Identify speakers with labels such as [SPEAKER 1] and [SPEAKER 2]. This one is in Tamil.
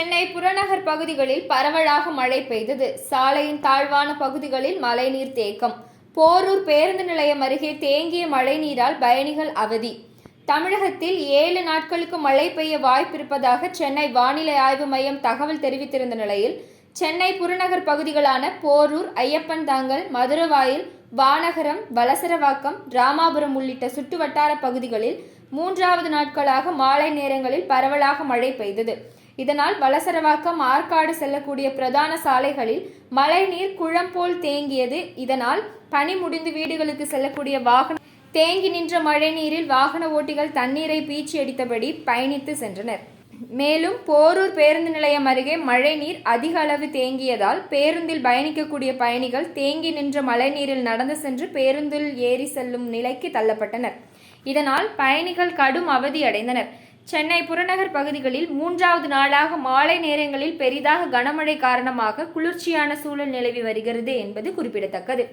[SPEAKER 1] சென்னை புறநகர் பகுதிகளில் பரவலாக மழை பெய்தது. சாலையின் தாழ்வான பகுதிகளில் மழைநீர் தேக்கம். போரூர் பேருந்து நிலையம் அருகே தேங்கிய மழைநீரால் பயணிகள் அவதி. தமிழகத்தில் ஏழு நாட்களுக்கு மழை பெய்ய வாய்ப்பிருப்பதாக சென்னை வானிலை ஆய்வு மையம் தகவல் தெரிவித்திருந்த நிலையில் சென்னை புறநகர் பகுதிகளான போரூர் ஐயப்பன் தாங்கல் மதுரவாயில் வானகரம் வலசரவாக்கம் ராமாபுரம் உள்ளிட்ட சுற்றுவட்டார பகுதிகளில் மூன்றாவது நாட்களாக மாலை நேரங்களில் பரவலாக மழை பெய்தது. இதனால் வலசரவாக்கம் ஆற்காடு செல்லக்கூடிய பிரதான சாலைகளில் மழைநீர் குளம் போல் தேங்கியது. இதனால் பனி முடிந்து வீடுகளுக்கு செல்லக்கூடிய வாகனம் தேங்கி நின்ற மழைநீரில் வாகன ஓட்டிகள் தண்ணீரை பீச்சி அடித்தபடி பயணித்து சென்றனர். மேலும் போரூர் பேருந்து நிலையம் அருகே மழைநீர் அதிக அளவு தேங்கியதால் பேருந்தில் பயணிக்கக்கூடிய பயணிகள் தேங்கி நின்ற மழைநீரில் நடந்து சென்று பேருந்தில் ஏறி செல்லும் நிலைக்கு தள்ளப்பட்டனர். இதனால் பயணிகள் கடும் அவதி அடைந்தனர். சென்னை புறநகர் பகுதிகளில் மூன்றாவது நாளாக மாலை நேரங்களில் பெரிதாக கனமழை காரணமாக குளிர்ச்சியான சூழல் நிலவி வருகிறது என்பது குறிப்பிடத்தக்கது.